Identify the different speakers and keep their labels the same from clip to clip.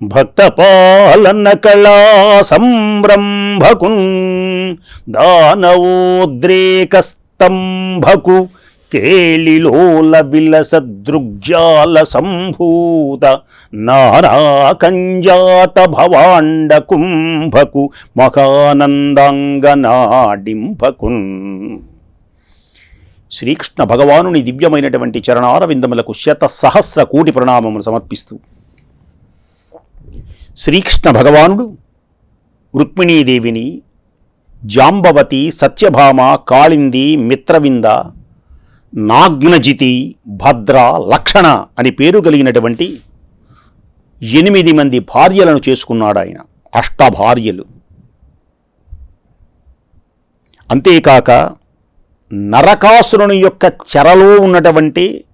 Speaker 1: భక్తపాలన కళా సంరంభకున్ దానవోద్రేకస్తంభకు కేళిలోల విలసదృగ్జాల సంభూత నారాకంజాత భవాండ కుంభకు మకానందాంగనాడింపకున్ శ్రీకృష్ణ భగవానుని దివ్యమైనటువంటి చరణారవిందములకు శత సహస్ర కోటి ప్రణామములు సమర్పిస్తూ శ్రీకృష్ణ భగవానుడు రుక్మిణీదేవిని జాంబవతి సత్యభామ కాళింది మిత్రవింద నాగ్నజితి భద్ర లక్షణ అని పేరు కలిగినటువంటి ఎనిమిది మంది భార్యలను చేసుకున్నాడు ఆయన అష్టభార్యలు. అంతేకాక నరకాసురుని యొక్క చెరలో ఉన్నటువంటి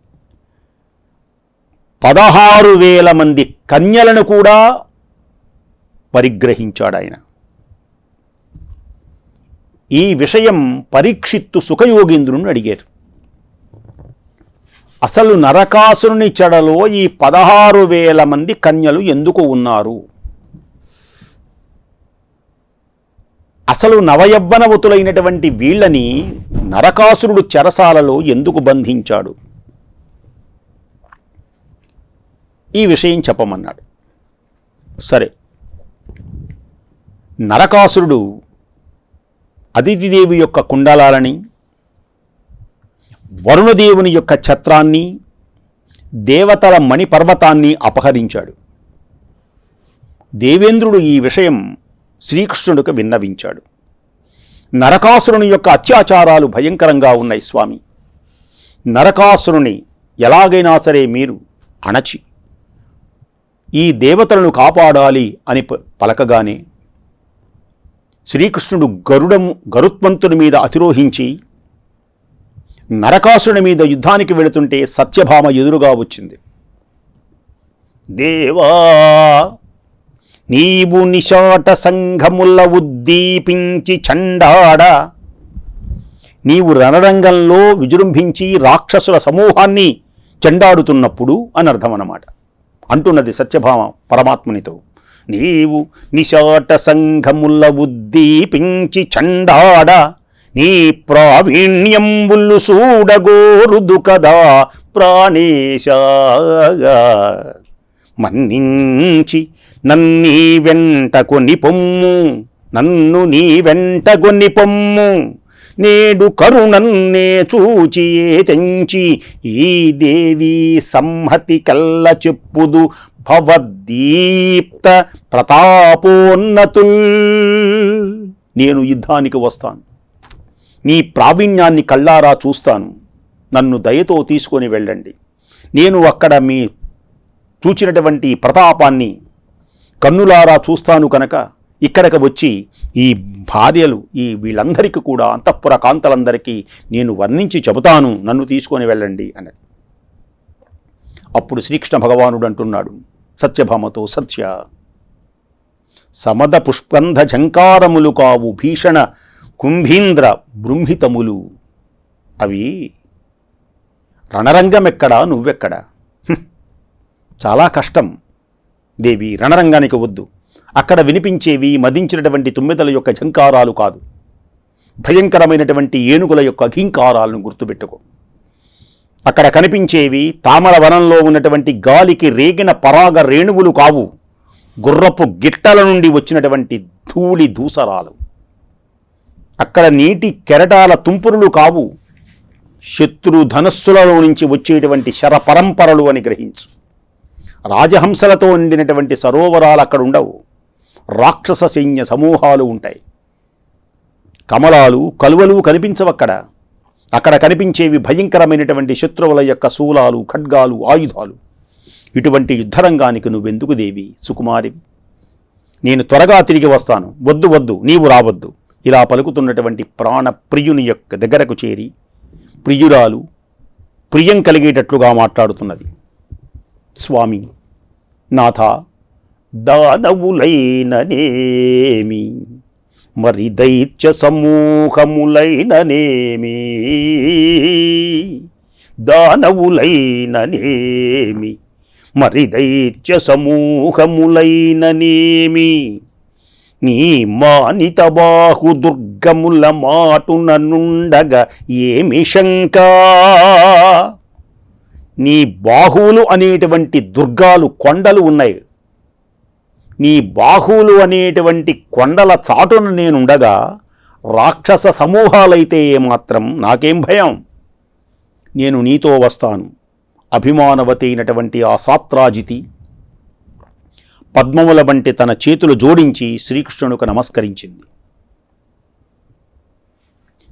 Speaker 1: పదహారు వేల మంది కన్యలను కూడా పరిగ్రహించాడు ఆయన ఈ విషయం పరీక్షిత్తు సుఖయోగేంద్రుని అడిగారు. అసలు నరకాసురుని చెడలో ఈ పదహారు వేల మంది కన్యలు ఎందుకు ఉన్నారు? అసలు నవయవ్వనవతులైనటువంటి వీళ్ళని నరకాసురుడు చెరసాలలో ఎందుకు బంధించాడు? ఈ విషయం చెప్పమన్నాడు. సరే నరకాసురుడు అదితిదేవి యొక్క కుండలాలని వరుణదేవుని యొక్క ఛత్రాన్ని దేవతల మణిపర్వతాన్ని అపహరించాడు. దేవేంద్రుడు ఈ విషయం శ్రీకృష్ణుడికి విన్నవించాడు. నరకాసురుని యొక్క అత్యాచారాలు భయంకరంగా ఉన్నాయి స్వామి. నరకాసురుని ఎలాగైనా సరే మీరు అణచి ఈ దేవతలను కాపాడాలి అని ప- పలకగానే శ్రీకృష్ణుడు గరుడము గరుత్మంతుని మీద అతిరోహించి నరకాసురుని మీద యుద్ధానికి వెళుతుంటే సత్యభామ ఎదురుగా వచ్చింది. దేవా నీవు నిషాట సంఘముల ఉద్దీపించి చండాడ నీవు రణరంగంలో విజృంభించి రాక్షసుల సమూహాన్ని చెండాడుతున్నప్పుడు అని అర్థం అన్నమాట అంటున్నది సత్యభామ పరమాత్మునితో. నీవు నిశాట సంఘముల ఉద్దీపించి చండాడ నీ ప్రావీణ్యంబుల్లు సూడగోరుదు కదా ప్రాణేశాగా. మన్నించి నన్నీ వెంట కొని పొమ్ము నన్ను నీ వెంట కొని పొమ్ము. నేడు కరుణన్నే చూచి తెంచి ఈ దేవి సంహతి కల్ల చెప్పుదు భవద్దీప్త ప్రతాపోన్నతుల్. నేను యుద్ధానికి వస్తాను. నీ ప్రావీణ్యాన్ని కళ్ళారా చూస్తాను. నన్ను దయతో తీసుకొని వెళ్ళండి. నేను అక్కడ మీ చూచినటువంటి ప్రతాపాన్ని కన్నులారా చూస్తాను కనుక ఇక్కడికి వచ్చి ఈ భార్యలు ఈ వీళ్ళందరికీ కూడా అంతఃపుర కాంతలందరికీ నేను వర్ణించి చెబుతాను నన్ను తీసుకొని వెళ్ళండి అన్నది. అప్పుడు శ్రీకృష్ణ భగవానుడు అంటున్నాడు సత్యభామతో సత్య సమద పుష్పంధ ఝంకారములు కావు భీషణ కుంభీంద్ర బృంహితములు. అవి రణరంగమెక్కడా నువ్వెక్కడా? చాలా కష్టం. దేవి రణరంగానికి వద్దు. అక్కడ వినిపించేవి మదించినటువంటి తుమ్మెదల యొక్క ఝంకారాలు కాదు. భయంకరమైనటువంటి ఏనుగుల యొక్క ఘింకారాలను గుర్తుపెట్టుకో. అక్కడ కనిపించేవి తామర వనంలో ఉన్నటువంటి గాలికి రేగిన పరాగ రేణువులు కావు. గుర్రపు గిట్టల నుండి వచ్చినటువంటి ధూళి దూసరాలు. అక్కడ నీటి కెరటాల తుంపురులు కావు. శత్రు ధనస్సులలో నుంచి వచ్చేటువంటి శరపరంపరలు అని గ్రహించు. రాజహంసలతో నిండినటువంటి సరోవరాలు అక్కడ ఉండవు. రాక్షస సైన్య సమూహాలు ఉంటాయి. కమలాలు కలువలు కనిపించవక్కడ. అక్కడ కనిపించేవి భయంకరమైనటువంటి శత్రువుల యొక్క శూలాలు ఖడ్గాలు ఆయుధాలు. ఇటువంటి యుద్ధరంగానికి నువ్వెందుకు దేవి సుకుమారి? నేను త్వరగా తిరిగి వస్తాను. వద్దు వద్దు నీవు రావద్దు. ఇలా పలుకుతున్నటువంటి ప్రాణప్రియుని యొక్క దగ్గరకు చేరి ప్రియురాలు ప్రియం కలిగేటట్లుగా మాట్లాడుతున్నది. స్వామి నాథ దానవులైననేమి మరి దైత్య సమూహములైననేమి దానవులైననేమి మరి దైత్య సమూహములైననేమి నీ మానిత బాహు దుర్గముల మాటున నుండగా ఏమి శంక? నీ బాహువులు అనేటువంటి దుర్గాలు కొండలు ఉన్నాయి. నీ బాహువులు అనేటువంటి కొండల చాటున నేనుండగా రాక్షస సమూహాలైతే ఏమాత్రం నాకేం భయం. నేను నీతో వస్తాను. అభిమానవతి అయినటువంటి ఆ సాత్రాజితి పద్మముల వంటి తన చేతులు జోడించి శ్రీకృష్ణునికి నమస్కరించింది.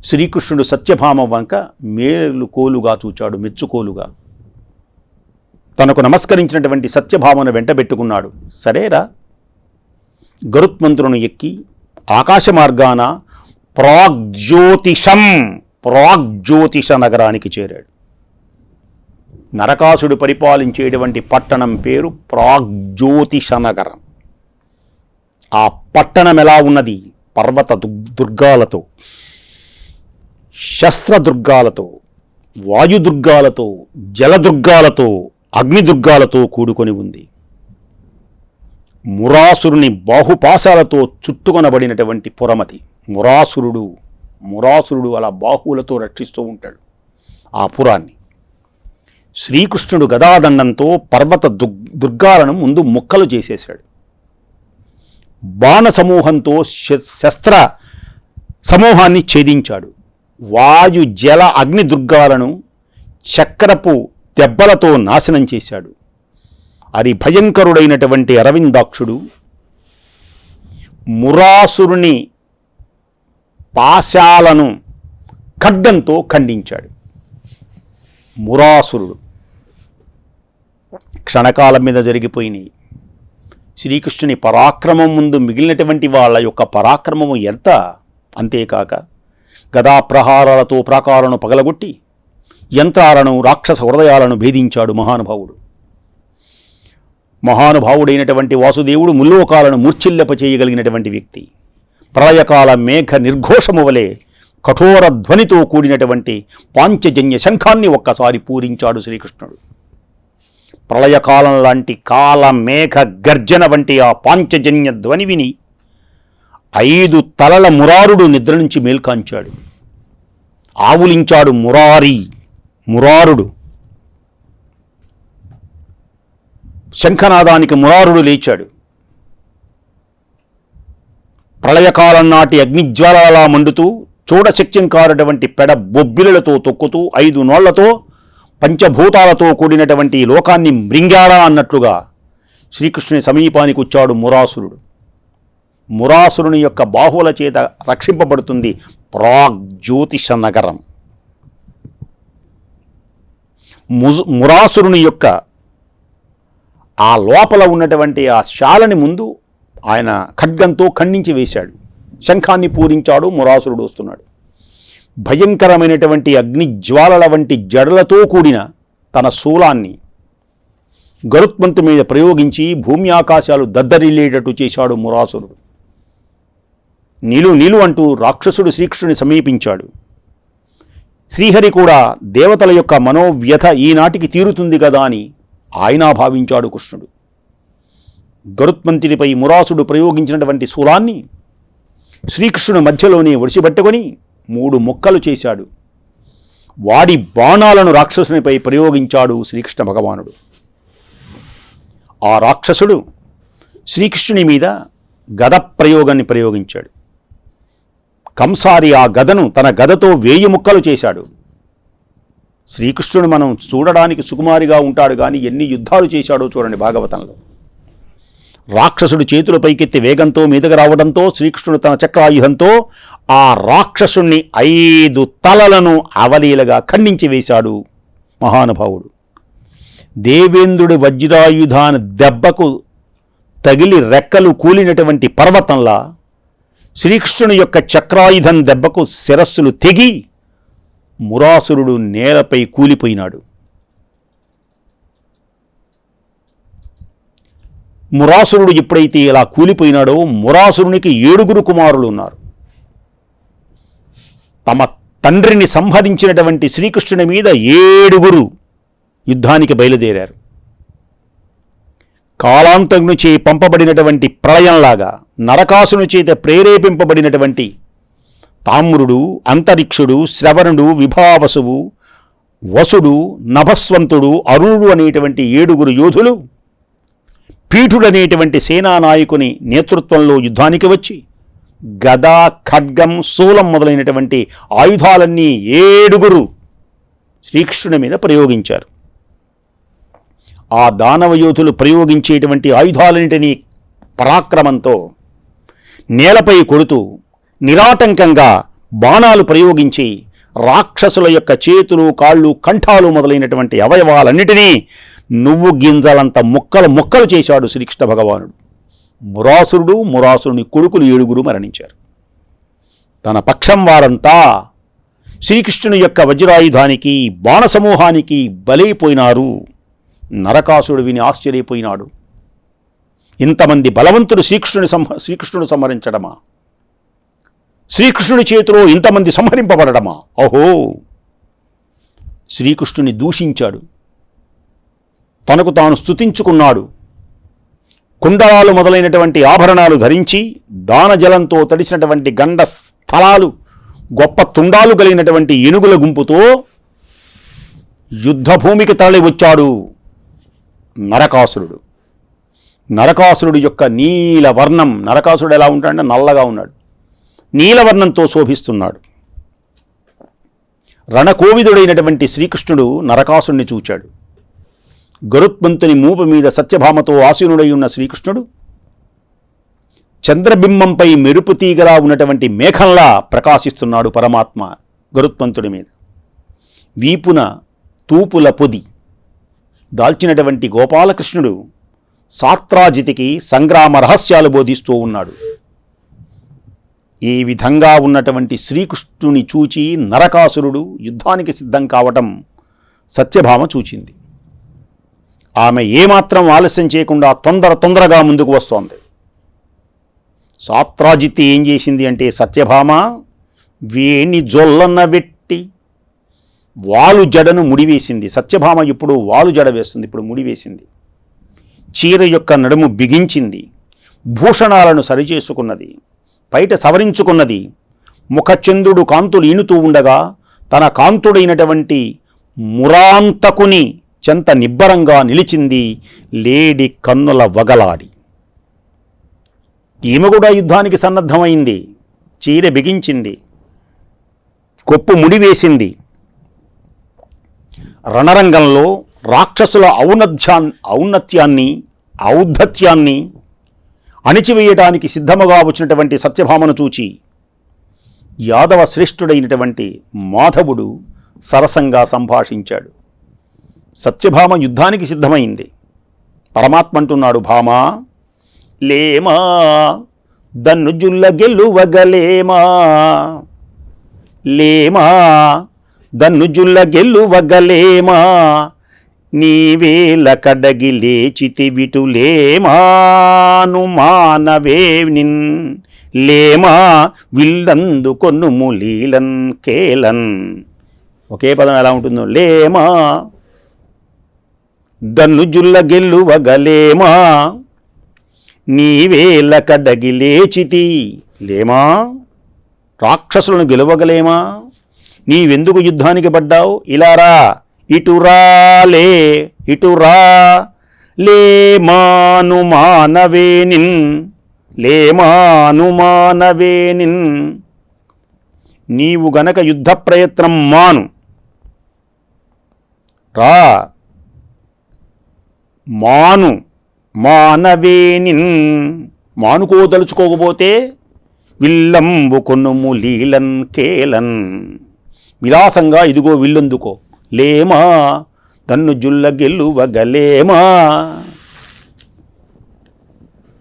Speaker 1: శ్రీకృష్ణుడు సత్యభామ వంక మేలుకోలుగా చూచాడు మెచ్చుకోలుగా. తనకు నమస్కరించినటువంటి సత్యభామను వెంటబెట్టుకున్నాడు. సరేరా? గరుత్మంతులను ఎక్కి ఆకాశ మార్గాన ప్రాగ్జ్యోతిషం ప్రాగ్జ్యోతిష నగరానికి చేరాడు. నరకాసుడు పరిపాలించేటువంటి పట్టణం పేరు ప్రాగ్జ్యోతిష నగరం. ఆ పట్టణం ఎలా ఉన్నది? పర్వత దుగ్- దుర్గాలతో శస్త్రదుర్గాలతో వాయుదుర్గాలతో జలదుర్గాలతో అగ్నిదుర్గాలతో కూడుకొని ఉంది. మురాసురుని బాహుపాశాలతో చుట్టుకొనబడినటువంటి పురమతి. మురాసురుడు మురాసురుడు అలా బాహువులతో రక్షిస్తూ ఉంటాడు ఆ పురాన్ని. శ్రీకృష్ణుడు గదాదండంతో పర్వత దుగ్ దుర్గాలను ముందు ముక్కలు చేసేశాడు. బాణ సమూహంతో శ- శస్త్ర సమూహాన్ని ఛేదించాడు. వాయు జల అగ్ని దుర్గాలను చక్రపు దెబ్బలతో నాశనం చేశాడు. అది భయంకరుడైనటువంటి అరవిందాక్షుడు మురాసురుని పాశాలను ఖడ్డంతో ఖండించాడు. మురాసురుడు క్షణకాలం మీద జరిగిపోయినాయి. శ్రీకృష్ణుని పరాక్రమం ముందు మిగిలినటువంటి వాళ్ళ యొక్క పరాక్రమము ఎంత? అంతేకాక గదా ప్రహారాలతో ప్రాకారాలను పగలగొట్టి యంత్రాలను రాక్షస హృదయాలను భేదించాడు మహానుభావుడు. మహానుభావుడైనటువంటి వాసుదేవుడు ముల్లోకాలను మూర్ఛిల్లప చేయగలిగినటువంటి వ్యక్తి. ప్రళయకాల మేఘ నిర్ఘోషము వలె కఠోర ధ్వనితో కూడినటువంటి పాంచజన్య శంఖాన్ని ఒక్కసారి పూరించాడు శ్రీకృష్ణుడు. ప్రళయకాలం లాంటి కాల మేఘ గర్జన వంటి ఆ పాంచజన్య ధ్వని విని ఐదు తలల మురారుడు నిద్ర నుంచి మేల్కాంచాడు. ఆవులించాడు మురారి మురారుడు. శంఖనాదానికి మురారుడు లేచాడు. ప్రళయకాలం నాటి అగ్నిజ్వాలలా మండుతూ చూడశక్యం కారటువంటి పెడ బొబ్బిలతో తొక్కుతూ ఐదు నోళ్ళతో పంచభూతాలతో కూడినటువంటి లోకాన్ని మృంగారా అన్నట్లుగా శ్రీకృష్ణుని సమీపానికి వచ్చాడు మురాసురుడు. మురాసురుని యొక్క బాహువుల చేత రక్షింపబడుతుంది ప్రాగ్జ్యోతిష నగరం. ముజు మురాసురుని యొక్క ఆ లోపల ఉన్నటువంటి ఆ శాలని ముందు ఆయన ఖడ్గంతో ఖండించి వేశాడు. శంఖాన్ని పూరించాడు మురాసురుడు వస్తున్నాడు. భయంకరమైనటువంటి అగ్ని జ్వాలల వంటి జడలతో కూడిన తన శూలాన్ని గరుత్మంతు మీద ప్రయోగించి భూమి ఆకాశాలు దద్దరిల్లేటట్టు చేశాడు మురాసురుడు. నీలు నీలు అంటూ రాక్షసుడు శ్రీకృష్ణుని సమీపించాడు. శ్రీహరి కూడా దేవతల యొక్క మనోవ్యథ ఈనాటికి తీరుతుంది కదా అని ఆయన భావించాడు కృష్ణుడు. గరుత్మంతుడిపై మురాసుడు ప్రయోగించినటువంటి శూలాన్ని శ్రీకృష్ణుడు మధ్యలోనే ఒడిసిపట్టుకొని మూడు ముక్కలు చేశాడు. వాడి బాణాలను రాక్షసునిపై ప్రయోగించాడు శ్రీకృష్ణ భగవానుడు. ఆ రాక్షసుడు శ్రీకృష్ణుని మీద గద ప్రయోగాన్ని ప్రయోగించాడు. కంసారి ఆ గదను తన గదతో వేయి ముక్కలు చేశాడు. శ్రీకృష్ణుడు మనం చూడడానికి సుకుమారిగా ఉంటాడు కానీ ఎన్ని యుద్ధాలు చేశాడో చూడండి భాగవతంలో. రాక్షసుడు చేతులు పైకెత్తి వేగంతో మీదకు రావడంతో శ్రీకృష్ణుడు తన చక్రాయుధంతో ఆ రాక్షసుణ్ణి ఐదు తలలను అవలీలగా ఖండించి వేశాడు మహానుభావుడు. దేవేంద్రుడి వజ్రాయుధాన దెబ్బకు తగిలి రెక్కలు కూలినటువంటి పర్వతంలా శ్రీకృష్ణుని యొక్క చక్రాయుధం దెబ్బకు శిరస్సులు తెగి మురాసురుడు నేలపై కూలిపోయినాడు. మురాసురుడు ఎప్పుడైతే ఇలా కూలిపోయినాడో మురాసురునికి ఏడుగురు కుమారులు ఉన్నారు. తమ తండ్రిని సంహరించినటువంటి శ్రీకృష్ణుని మీద ఏడుగురు యుద్ధానికి బయలుదేరారు. కాలాంతగ్ను చే పంపబడినటువంటి ప్రళయంలాగా నరకాసును చేత ప్రేరేపింపబడినటువంటి తామ్రుడు అంతరిక్షుడు శ్రవణుడు విభావసువు వసుడు నభస్వంతుడు అరుణుడు అనేటువంటి ఏడుగురు యోధులు పీఠుడనేటువంటి సేనానాయకుని నేతృత్వంలో యుద్ధానికి వచ్చి గద ఖడ్గం శూలం మొదలైనటువంటి ఆయుధాలన్నీ ఏడుగురు శ్రీకృష్ణుని మీద ప్రయోగించారు. ఆ దానవ యోధులు ప్రయోగించేటువంటి ఆయుధాలన్నింటినీ పరాక్రమంతో నేలపై కొడుతూ నిరాటంకంగా బాణాలు ప్రయోగించి రాక్షసుల యొక్క చేతులు కాళ్ళు కంఠాలు మొదలైనటువంటి అవయవాలన్నిటినీ నువ్వు గింజలంత ముక్కలు ముక్కలు చేశాడు శ్రీకృష్ణ భగవానుడు. మురాసురుడు మురాసురుని కొడుకులు ఏడుగురు మరణించారు. తన పక్షం వారంతా శ్రీకృష్ణుని యొక్క వజ్రాయుధానికి బాణసమూహానికి బలైపోయినారు. నరకాసుడు విని ఆశ్చర్యపోయినాడు. ఇంతమంది బలవంతుడు శ్రీకృష్ణుని సంహ శ్రీకృష్ణుడు సంహరించడమా? శ్రీకృష్ణుడి చేతిలో ఇంతమంది సంహరింపబడమా ఓహో శ్రీకృష్ణుని దూషించాడు. తనకు తాను స్తుతించుకున్నాడు. కుండలాలు మొదలైనటువంటి ఆభరణాలు ధరించి దానజలంతో తడిసినటువంటి గండ స్థలాలు గొప్ప తుండాలు కలిగినటువంటి ఏనుగుల గుంపుతో యుద్ధభూమికి తరలి వచ్చాడు నరకాసురుడు. నరకాసురుడు యొక్క నీల వర్ణం నరకాసురుడు ఎలా ఉంటాడంటే నల్లగా ఉన్నాడు. నీలవర్ణంతో శోభిస్తున్నాడు. రణకోవిదుడైనటువంటి శ్రీకృష్ణుడు నరకాసుని చూచాడు. గరుత్మంతుని మూప మీద సత్యభామతో ఆసీనుడై ఉన్న శ్రీకృష్ణుడు చంద్రబింబంపై మెరుపు తీగలా ఉన్నటువంటి మేఘంలా ప్రకాశిస్తున్నాడు పరమాత్మ గరుత్మంతుడి మీద. వీపున తూపుల పొది దాల్చినటువంటి గోపాలకృష్ణుడు సాత్రాజితికి సంగ్రామ రహస్యాలు బోధిస్తూ ఉన్నాడు. ఈ విధంగా ఉన్నటువంటి శ్రీకృష్ణుని చూచి నరకాసురుడు యుద్ధానికి సిద్ధం కావటం సత్యభామ చూచింది. ఆమె ఏమాత్రం ఆలస్యం చేయకుండా తొందర తొందరగా ముందుకు వస్తోంది. సాత్రాజిత్తి ఏం చేసింది అంటే సత్యభామ వేణి జొల్లన్న వెట్టి వాలు జడను ముడివేసింది. సత్యభామ ఇప్పుడు వాలు జడ వేస్తుంది ఇప్పుడు ముడివేసింది. చీర యొక్క నడుము బిగించింది. భూషణాలను సరిచేసుకున్నది. బయట సవరించుకున్నది. ముఖచంద్రుడు కాంతులు ఈనుతూ ఉండగా తన కాంతుడైనటువంటి మురాంతకుని చెంత నిబ్బరంగా నిలిచింది లేడి కన్నుల వగలాడి. ఈమె కూడా యుద్ధానికి సన్నద్ధమైంది. చీర బిగించింది. కొప్పు ముడివేసింది. రణరంగంలో రాక్షసుల ఔన్నత్యా ఔన్నత్యాన్ని ఔద్ధత్యాన్ని అణిచివేయటానికి సిద్ధముగా వచ్చినటువంటి సత్యభామను చూచి యాదవ శ్రేష్ఠుడైనటువంటి మాధవుడు సరసంగా సంభాషించాడు. సత్యభామ యుద్ధానికి సిద్ధమైంది. పరమాత్మ అంటున్నాడు భామా లేమా దన్ను జుల్ల గెల్లువగలేమా లేమా దన్ను జుల్ల గెల్లువగలేమా నీవేల కడగి లేచితి లేమాను నిన్. లేమా విల్లందు కొన్నుము లీలన్ కేలన్. ఒకే పదం ఎలా ఉంటుందో? లేమా దన్ను జుల్ల గెల్లువగలేమా నీవేల కడగి లేచితి. లేమా రాక్షసులను గెలవగలేమా నీవెందుకు యుద్ధానికి పడ్డావు? ఇలారా ఇటురాలే ఇటురా లేమాను మానవేనిన్ లేమాను మానవేనిన్. నీవు గనక యుద్ధ ప్రయత్నం మాను. రా. మాను మానవేనిన్. మానుకోదలుచుకోకపోతే విల్లంబు కొనుము లీలన్ కేలన్. విలాసంగా ఇదిగో విల్లందుకో. లేమా? తన్ను జుల్ల గెలువగలేమా?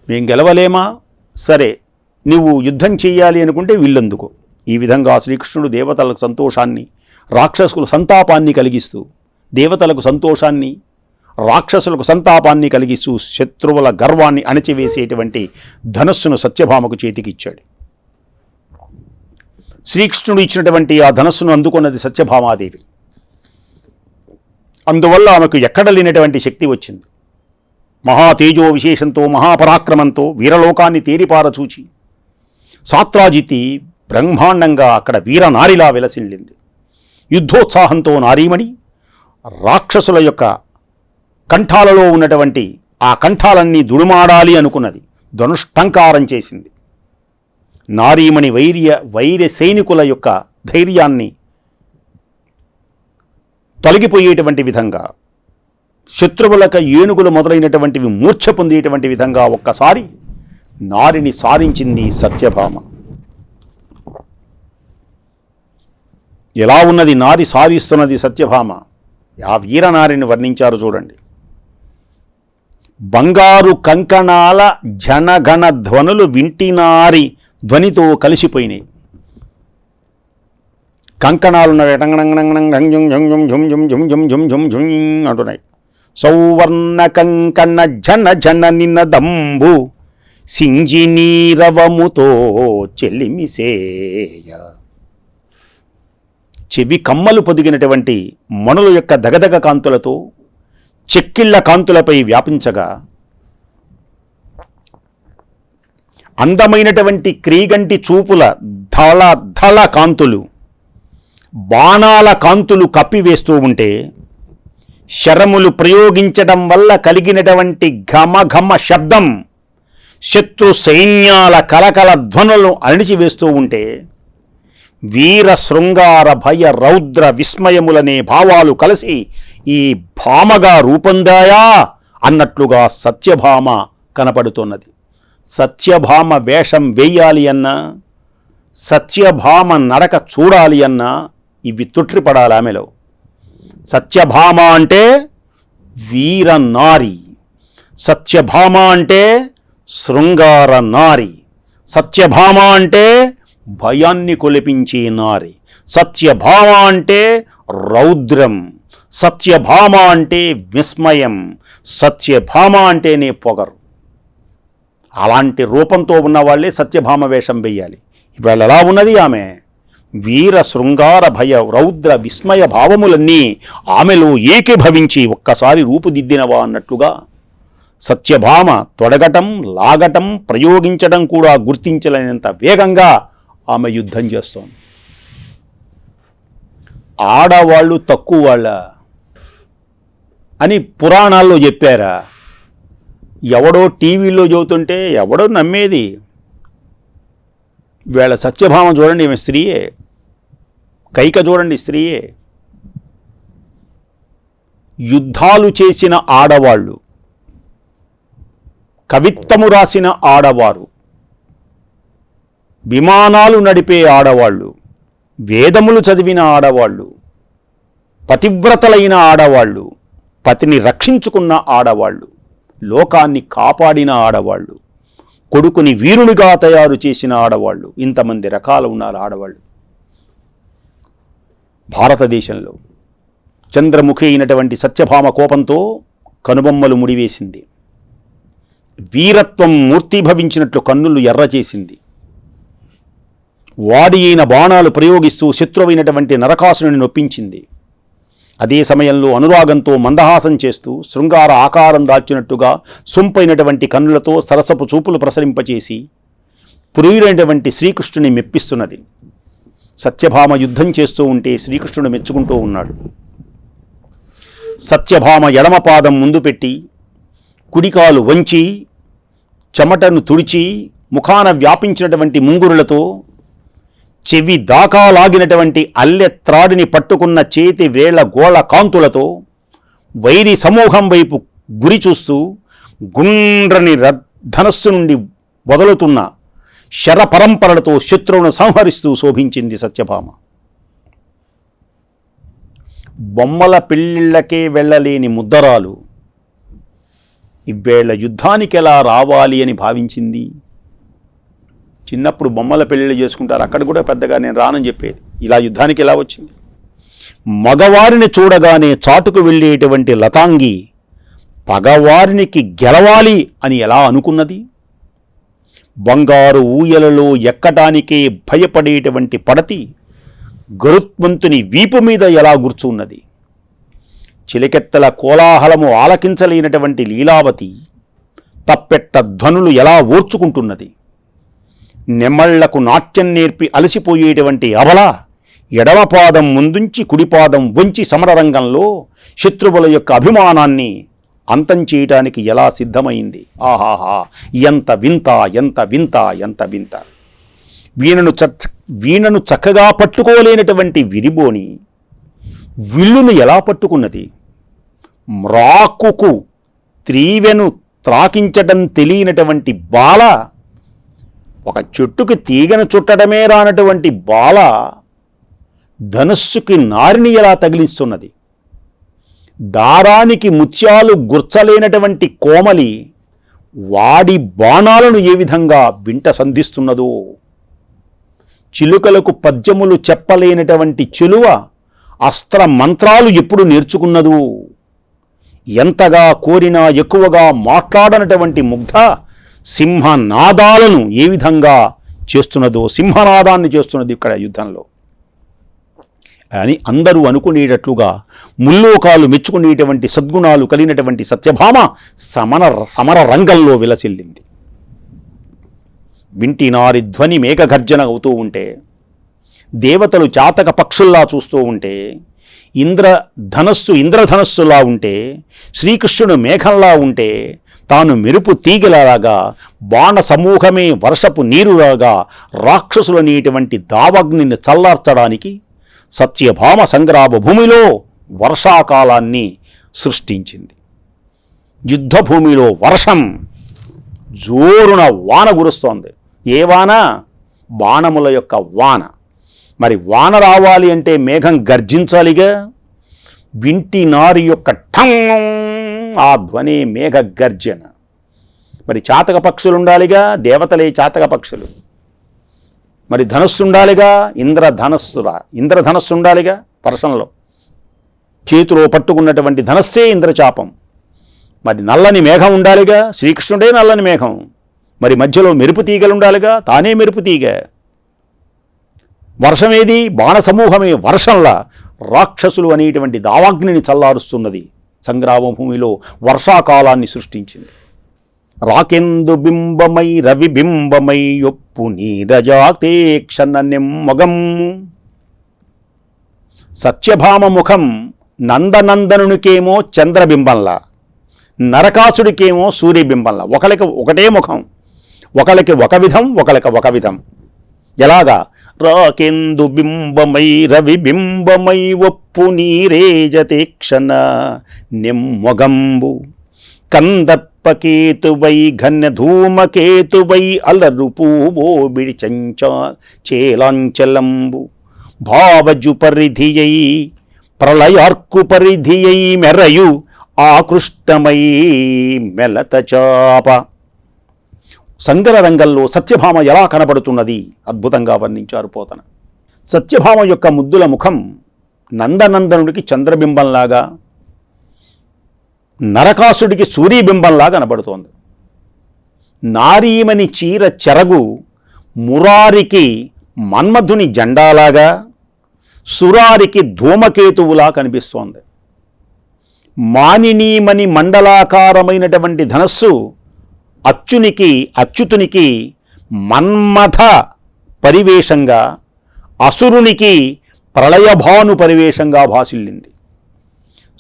Speaker 1: మేం గెలవలేమా? సరే నువ్వు యుద్ధం చేయాలి అనుకుంటే వీళ్ళందుకు? ఈ విధంగా శ్రీకృష్ణుడు దేవతలకు సంతోషాన్ని రాక్షసులకు సంతాపాన్ని కలిగిస్తూ దేవతలకు సంతోషాన్ని రాక్షసులకు సంతాపాన్ని కలిగిస్తూ శత్రువుల గర్వాన్ని అణచివేసేటువంటి ధనస్సును సత్యభామకు చేతికిచ్చాడు. శ్రీకృష్ణుడు ఇచ్చినటువంటి ఆ ధనస్సును అందుకున్నది సత్యభామాదేవి. అందువల్ల ఆమెకు ఎక్కడ లేనటువంటి శక్తి వచ్చింది. మహాతేజో విశేషంతో మహాపరాక్రమంతో వీరలోకాన్ని తేరిపారచూచి సాత్రాజితి బ్రహ్మాండంగా అక్కడ వీరనారిలా విలసిల్లింది. యుద్ధోత్సాహంతో నారీమణి రాక్షసుల యొక్క కంఠాలలో ఉన్నటువంటి ఆ కంఠాలన్నీ దుడుమాడాలి అనుకున్నది. ధనుష్టంకారం చేసింది. నారీమణి వైర్య వైర్య సైనికుల యొక్క ధైర్యాన్ని తొలగిపోయేటువంటి విధంగా శత్రువులక ఏనుగులు మొదలైనటువంటివి మూర్ఛ పొందేటువంటి విధంగా ఒక్కసారి నారిని సారించింది సత్యభామ. ఎలా ఉన్నది నారి సారిస్తున్నది సత్యభామ? ఆ వీరనారిని వర్ణించారు చూడండి. బంగారు కంకణాల జనగణ ధ్వనులు వింటినారి ధ్వనితో కలిసిపోయినాయి. కంకణాలున్నవి అంటున్నాయి సౌవర్ణ కంకణ జన జన నినదంబు సింజి నీరవముతో చెల్లిమిసేయ చెవి కమ్మలు పొదిగినటువంటి మణుల యొక్క దగదగ కాంతులతో చెక్కిళ్ళ కాంతులపై వ్యాపించగా అందమైనటువంటి క్రీగంటి చూపుల ధళ ధళ కాంతులు బాణాల కాంతులు కప్పివేస్తూ ఉంటే శరములు ప్రయోగించడం వల్ల కలిగినటువంటి ఘమఘమ శబ్దం శత్రు సైన్యాల కలకల ధ్వనులను అణిచివేస్తూ ఉంటే వీర శృంగార భయ రౌద్ర విస్మయములనే భావాలు కలిసి ఈ భామగా రూపొందాయా అన్నట్లుగా సత్యభామ కనపడుతున్నది. సత్యభామ వేషం వేయాలి అన్నా సత్యభామ నడక చూడాలి అన్నా ఇవి తుట్రిపడాలి ఆమెలో. సత్యభామ అంటే వీర నారి సత్యభామ అంటే శృంగార నారి సత్యభామ అంటే భయాన్ని కొలిపించే నారి. సత్యభామ అంటే రౌద్రం. సత్యభామ అంటే విస్మయం. సత్యభామ అంటేనే పొగరు. అలాంటి రూపంతో ఉన్న వాళ్ళే సత్యభామ వేషం వెయ్యాలి ఇవాళ ఎలా ఉన్నది ఆమె? వీర శృంగార భయ రౌద్ర విస్మయ భావములన్నీ ఆమెలో ఏకీభవించి ఒక్కసారి రూపుదిద్దినవా అన్నట్లుగా సత్యభామ తొడగటం లాగటం ప్రయోగించడం కూడా గుర్తించలేనంత వేగంగా ఆమె యుద్ధం చేస్తోంది. ఆడవాళ్ళు తక్కువ వాళ్ళ అని పురాణాల్లో చెప్పారా? ఎవడో టీవీలో చదువుతుంటే ఎవడో నమ్మేది? వీళ్ళ సత్యభామ చూడండి ఈమె స్త్రీయే. కైక చూడండి స్త్రీయే. యుద్ధాలు చేసిన ఆడవాళ్ళు కవిత్వము రాసిన ఆడవారు విమానాలు నడిపే ఆడవాళ్ళు వేదములు చదివిన ఆడవాళ్ళు పతివ్రతలైన ఆడవాళ్ళు పతిని రక్షించుకున్న ఆడవాళ్ళు లోకాన్ని కాపాడిన ఆడవాళ్ళు కొడుకుని వీరునిగా తయారు చేసిన ఆడవాళ్ళు ఇంతమంది రకాలు ఉన్నారు ఆడవాళ్ళు. భారతదేశంలో చంద్రముఖి అయినటువంటి సత్యభామ కోపంతో కనుబొమ్మలు ముడివేసింది. వీరత్వం మూర్తిభవించినట్లు కన్నులు ఎర్ర చేసింది. వాడి అయిన బాణాలు ప్రయోగిస్తూ శత్రువైనటువంటి నరకాసుని నొప్పించింది. అదే సమయంలో అనురాగంతో మందహాసం చేస్తూ శృంగార ఆకారం దాల్చినట్టుగా సొంపైనటువంటి కన్నులతో సరసపు చూపులు ప్రసరింపచేసి ప్రియుడైనటువంటి శ్రీకృష్ణుని మెప్పిస్తున్నది. సత్యభామ యుద్ధం చేస్తూ ఉంటే శ్రీకృష్ణుడు మెచ్చుకుంటూ ఉన్నాడు. సత్యభామ ఎడమ పాదం ముందు పెట్టి కుడికాలు వంచి చెమటను తుడిచి ముఖాన వ్యాపించినటువంటి ముంగురులతో చెవి దాకా లాగినటువంటి అల్లె త్రాడిని పట్టుకున్న చేతి వేళ్ళ గోళ కాంతులతో వైరి సమూహం వైపు గురి చూస్తూ గుండ్రని ధనస్సు నుండి వదులుతున్న శర పరంపరలతో శత్రువును సంహరిస్తూ శోభించింది సత్యభామ. బొమ్మల పెళ్ళిళ్ళకే వెళ్ళలేని ముద్దరాలు ఇవేళ యుద్ధానికి ఎలా రావాలి అని భావించింది. చిన్నప్పుడు బొమ్మల పెళ్ళిళ్ళు చేసుకుంటారు. అక్కడ కూడా పెద్దగా నేను రానని చెప్పేది. ఇలా యుద్ధానికి ఎలా వచ్చింది? మగవారిని చూడగానే చాటుకు వెళ్ళేటువంటి లతాంగి పగవారినికి గెలవాలి అని ఎలా అనుకున్నది? బంగారు ఊయలలో ఎక్కటానికే భయపడేటువంటి పడతి గరుత్మంతుని వీపు మీద ఎలా గుర్చున్నది చిలకెత్తల కోలాహలము ఆలకించలేనటువంటి లీలావతి తప్పెట్ట ధ్వనులు ఎలా ఓర్చుకుంటున్నది నెమ్మళ్ళకు నాట్యం నేర్పి అలసిపోయేటువంటి అబల ఎడమపాదం ముందుంచి కుడిపాదం వంచి సమరరంగంలో శత్రువుల యొక్క అభిమానాన్ని అంతం చేయటానికి ఎలా సిద్ధమైంది? ఆహాహా! ఎంత వింత ఎంత వింత ఎంత వింత. వీణను చ వీణను చక్కగా పట్టుకోలేనటువంటి విరిబోని విల్లును ఎలా పట్టుకున్నది? మ్రాకుకు త్రీవెను త్రాకించటం తెలియనటువంటి బాల ఒక చెట్టుకి తీగను చుట్టడమే రానటువంటి బాల ధనుస్సుకి నారిని ఎలా తగిలిస్తున్నది? దారానికి ముత్యాలు గుర్చలేనటువంటి కోమలి వాడి బాణాలను ఏ విధంగా వింట సంధిస్తున్నదో. చిలుకలకు పద్యములు చెప్పలేనటువంటి చెలువ అస్త్ర మంత్రాలు ఎప్పుడు నేర్చుకున్నదు. ఎంతగా కోరినా ఎక్కువగా మాట్లాడనటువంటి ముగ్ధ సింహనాదాలను ఏ విధంగా చేస్తున్నదో సింహనాదాన్ని చేస్తున్నది ఇక్కడ యుద్ధంలో. అని అందరూ అనుకునేటట్లుగా ముల్లోకాలు మెచ్చుకునేటువంటి సద్గుణాలు కలిగినటువంటి సత్యభామ సమర సమర రంగంలో విలసిల్లింది. వింటినారి ధ్వని మేఘగర్జన అవుతూ ఉంటే దేవతలు చాతక పక్షుల్లా చూస్తూ ఉంటే ఇంద్ర ధనస్సు ఇంద్రధనస్సులా ఉంటే శ్రీకృష్ణుడు మేఘంలా ఉంటే తాను మెరుపు తీగలలాగా బాణ సమూహమే వర్షపు నీరులాగా రాక్షసులనేటువంటి దావగ్నిని చల్లార్చడానికి సత్యభామ సంగ్రామ భూమిలో వర్షాకాలాన్ని సృష్టించింది. యుద్ధభూమిలో వర్షం జోరున వాన కురుస్తోంది. ఏ వాన? బాణముల యొక్క వాన. మరి వాన రావాలి అంటే మేఘం గర్జించాలిగా? వింటి నారి యొక్క ఠంగ్ ఆ ధ్వని మేఘ గర్జన. మరి చాతక పక్షులు ఉండాలిగా? దేవతలే చాతక పక్షులు. మరి ధనస్సు ఉండాలిగా ఇంద్రధనస్సురా. ఇంద్రధనస్సు ఉండాలిగా పర్సనలో. చేతిలో పట్టుకున్నటువంటి ధనస్సే ఇంద్రచాపం. మరి నల్లని మేఘం ఉండాలిగా? శ్రీకృష్ణుడే నల్లని మేఘం. మరి మధ్యలో మెరుపు తీగలు ఉండాలిగా తానే మెరుపు తీగ. వర్షమేది? బాణసమూహమే వర్షంలా. రాక్షసులు అనేటువంటి దావాగ్నిని చల్లారుస్తున్నది. సంగ్రామ భూమిలో వర్షాకాలాన్ని సృష్టించింది. రాకెందు బింబమై రవి బింబమై ఒప్పు నీరజాతేక్షణ నిమ్మగం. సత్యభామ ముఖం నందనందనునికేమో చంద్రబింబంలా నరకాసుడికేమో సూర్యబింబంలా. ఒకరికి ఒకటే ముఖం ఒకరికి ఒక విధం ఒకరికి ఒక విధం. ఎలాగా? రాకెందు బింబమై రవి బింబమై ఒప్పు నీరేజతేక్షణ నిమ్మొగంబు. కంద ఘన ధూమకేతువై అలరు పూబోబిడి చంచా చేలాంచలంబు. భావజు పరిధియై ప్రళయార్కు పరిధియై మెరయు ఆకృష్టమై మెలత చాప. సంగర రంగంలో సత్యభామ ఎలా కనబడుతున్నది? అద్భుతంగా వర్ణించారు పోతన. సత్యభామ యొక్క ముద్దుల ముఖం నందనందనుడికి చంద్రబింబంలాగా నరకాసుడికి సూర్యబింబంలా కనబడుతోంది. నారీమని చీర చెరగు మురారికి మన్మధుని జెండాలాగా సురారికి ధూమకేతువులా కనిపిస్తోంది. మానినీమని మండలాకారమైనటువంటి ధనస్సు అచ్చునికి అచ్యుతునికి మన్మథ పరివేషంగా అసురునికి ప్రళయభాను పరివేషంగా భాసిల్లింది.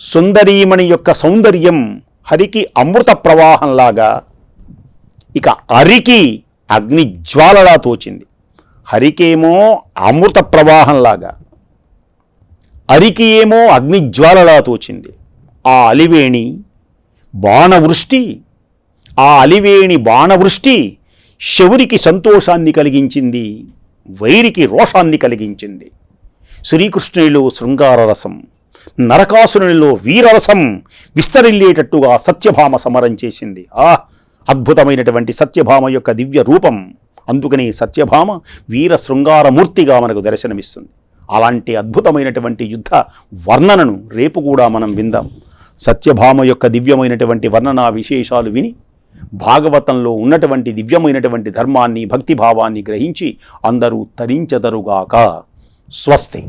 Speaker 1: సుందరీమణి యొక్క సౌందర్యం హరికి అమృత ప్రవాహంలాగా ఇక హరికి అగ్నిజ్వాలలా తోచింది. హరికేమో అమృత ప్రవాహంలాగా అరికి ఏమో అగ్నిజ్వాలలా తోచింది. ఆ అలివేణి బాణవృష్టి ఆ అలివేణి బాణవృష్టి శౌరికి సంతోషాన్ని కలిగించింది వైరికి రోషాన్ని కలిగించింది. శ్రీకృష్ణులు శృంగారరసం నరకాసురునిలో వీరరసం విస్తరిల్లేటట్టుగా సత్యభామ సమరం చేసింది. ఆ అద్భుతమైనటువంటి సత్యభామ యొక్క దివ్య రూపం. అందుకని సత్యభామ వీర శృంగారమూర్తిగా మనకు దర్శనమిస్తుంది. అలాంటి అద్భుతమైనటువంటి యుద్ధ వర్ణనను రేపు కూడా మనం విందాం. సత్యభామ యొక్క దివ్యమైనటువంటి వర్ణనా విశేషాలు విని భాగవతంలో ఉన్నటువంటి దివ్యమైనటువంటి ధర్మాన్ని భక్తిభావాన్ని గ్రహించి అందరూ తరించదరుగాక. స్వస్తి.